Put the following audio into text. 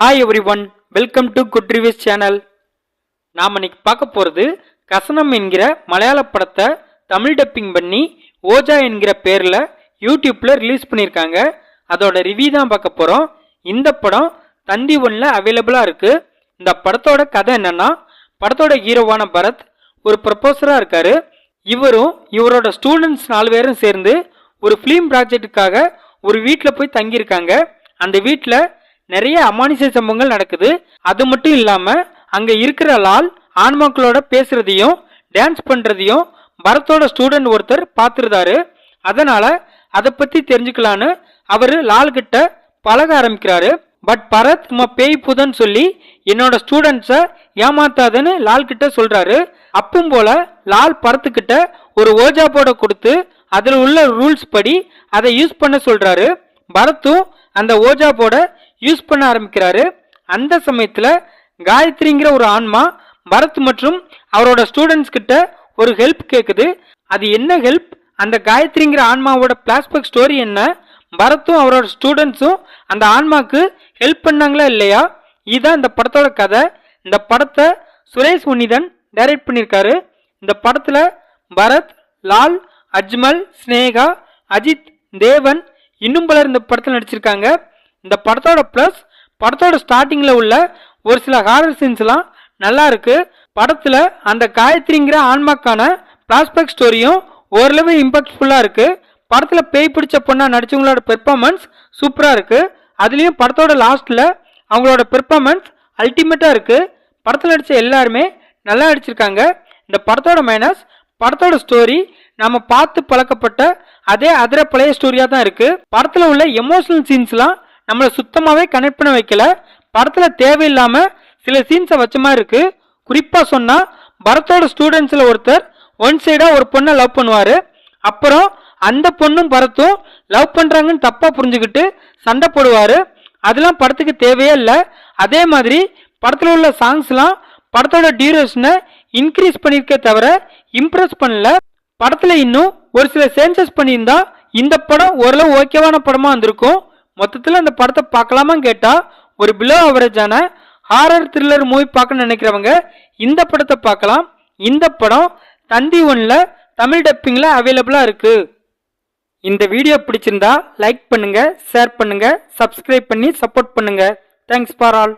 Hi everyone welcome to good reviews channel நாம் இன்னைக்கு பார்க்க போகிறது கசனம் என்கிற மலையாள படத்தை தமிழ் டப்பிங் பண்ணி ஓஜா என்கிற பேரில் யூடியூப்பில் ரிலீஸ் பண்ணியிருக்காங்க. அதோட ரிவ்யூ தான் பார்க்க போகிறோம் இந்த படம் தந்தி ஒன்றில் அவைலபிளாக இருக்குது இந்த படத்தோட கதை என்னென்னா படத்தோட ஹீரோவான பரத் ஒரு ப்ரொபோசராக இருக்கார். இவரும் இவரோட ஸ்டூடெண்ட்ஸ் நாலு பேரும் சேர்ந்து ஒரு ஃபிலிம் ப்ராஜெக்ட்டுக்காக ஒரு வீட்டில் போய் தங்கியிருக்காங்க. அந்த வீட்டில் நிறைய அமானுஷ சம்பவங்கள் நடக்குது. அது மட்டும் இல்லாமல் அங்கே இருக்கிற லால் ஆன்மாக்களோட பேசுறதையும் டான்ஸ் பண்ணுறதையும் பரத்தோட ஸ்டூடெண்ட் ஒருத்தர் பார்த்துருந்தாரு அதனால அதை பற்றி தெரிஞ்சுக்கலான்னு அவர் லால் கிட்ட பழக ஆரம்பிக்கிறாரு. பட் பரத் நம்ம பேய் புதன் சொல்லி என்னோட ஸ்டூடெண்ட்ஸை ஏமாத்தாதுன்னு லால் கிட்ட சொல்றாரு. அப்பும் போல லால் பரத்துக்கிட்ட ஒரு ஓஜா போட கொடுத்து அதில் உள்ள ரூல்ஸ் படி அதை யூஸ் பண்ண சொல்றாரு. பரத்தும் அந்த ஓஜா போட யூஸ் பண்ண ஆரம்பிக்கிறாரு. அந்த சமயத்தில் காயத்ரிங்கிற ஒரு ஆன்மா பரத் மற்றும் அவரோட ஸ்டூடெண்ட்ஸ் கிட்ட ஒரு ஹெல்ப் கேட்குது அது என்ன ஹெல்ப் அந்த காயத்ரிங்கிற ஆன்மாவோட பிளாஸ்பேக் ஸ்டோரி என்ன? பரத்தும் அவரோட ஸ்டூடெண்ட்ஸும் அந்த ஆன்மாக்கு ஹெல்ப் பண்ணாங்களா இல்லையா? இதுதான் இந்த படத்தோட கதை. இந்த படத்தை சுரேஷ் உன்னிதன் டைரக்ட் பண்ணியிருக்காரு இந்த படத்தில் பரத் லால் அஜ்மல் ஸ்னேகா அஜித் தேவன் இன்னும் பலர் இந்த படத்தில் நடிச்சிருக்காங்க. இந்த படத்தோட ப்ளஸ் படத்தோட ஸ்டார்டிங்கில் உள்ள ஒரு சில ஹாரர் சீன்ஸ்லாம் நல்லா இருக்கு. படத்தில் அந்த காயத்ரிங்கிற ஆன்மாக்கான பிளாஸ்பேக் ஸ்டோரியும் ஓரளவு இம்பாக்ட்ஃபுல்லாக இருக்கு. படத்தில் பேய் பிடிச்ச பொண்ணாக நடிச்சவங்களோட பெர்ஃபார்மன்ஸ் சூப்பராக இருக்கு. அதுலேயும் படத்தோட லாஸ்ட்டில் அவங்களோட பெர்ஃபார்மன்ஸ் அல்டிமேட்டாக இருக்கு. படத்தில் நடித்த எல்லாருமே நல்லா நடிச்சிருக்காங்க. இந்த படத்தோட மைனஸ் படத்தோட ஸ்டோரி நம்ம பார்த்து பழக்கப்பட்ட அதே அதிர பழைய ஸ்டோரியாக தான் இருக்குது படத்தில் உள்ள எமோஷனல் சீன்ஸ்லாம் நம்மளை சுத்தமாகவே கனெக்ட் பண்ண வைக்கல. படத்தில் தேவையில்லாமல் சில சீன்ஸை வச்ச மாதிரி இருக்கு. குறிப்பாக சொன்னால் பரத்தோட ஸ்டூடெண்ட்ஸில் ஒருத்தர் ஒன் சைடாக ஒரு பொண்ணை லவ் பண்ணுவார். அப்புறம் அந்த பொண்ணும் பரத்தும் லவ் பண்ணுறாங்கன்னு தப்பாக புரிஞ்சுக்கிட்டு சண்டை போடுவார். அதெல்லாம் படத்துக்கு தேவையே இல்லை. அதே மாதிரி படத்தில் உள்ள சாங்ஸ்லாம் படத்தோட டியூரேஷனை இன்க்ரீஸ் பண்ணியிருக்கே தவிர இம்ப்ரெஸ் பண்ணல. படத்தில் இன்னும் ஒரு சில சேஞ்சஸ் பண்ணியிருந்தா இந்த படம் ஓரளவு ஓகேவான படமாக வந்திருக்கும் மொத்தத்தில் அந்த படத்தை பார்க்கலாமான்னு கேட்டால் ஒரு பிலோ அவரேஜான ஹாரர் த்ரில்லர் மூவி பார்க்க நினைக்கிறவங்க இந்த படத்தை பார்க்கலாம். இந்த படம் தந்தி ஒன்றில் தமிழ் டப்பிங்கில் அவைலபிளாக இருக்குது இந்த வீடியோ பிடிச்சிருந்தா லைக் பண்ணுங்கள் ஷேர் பண்ணுங்கள் சப்ஸ்கிரைப் பண்ணி சப்போர்ட் பண்ணுங்கள் தேங்க்ஸ் ஃபார் ஆல்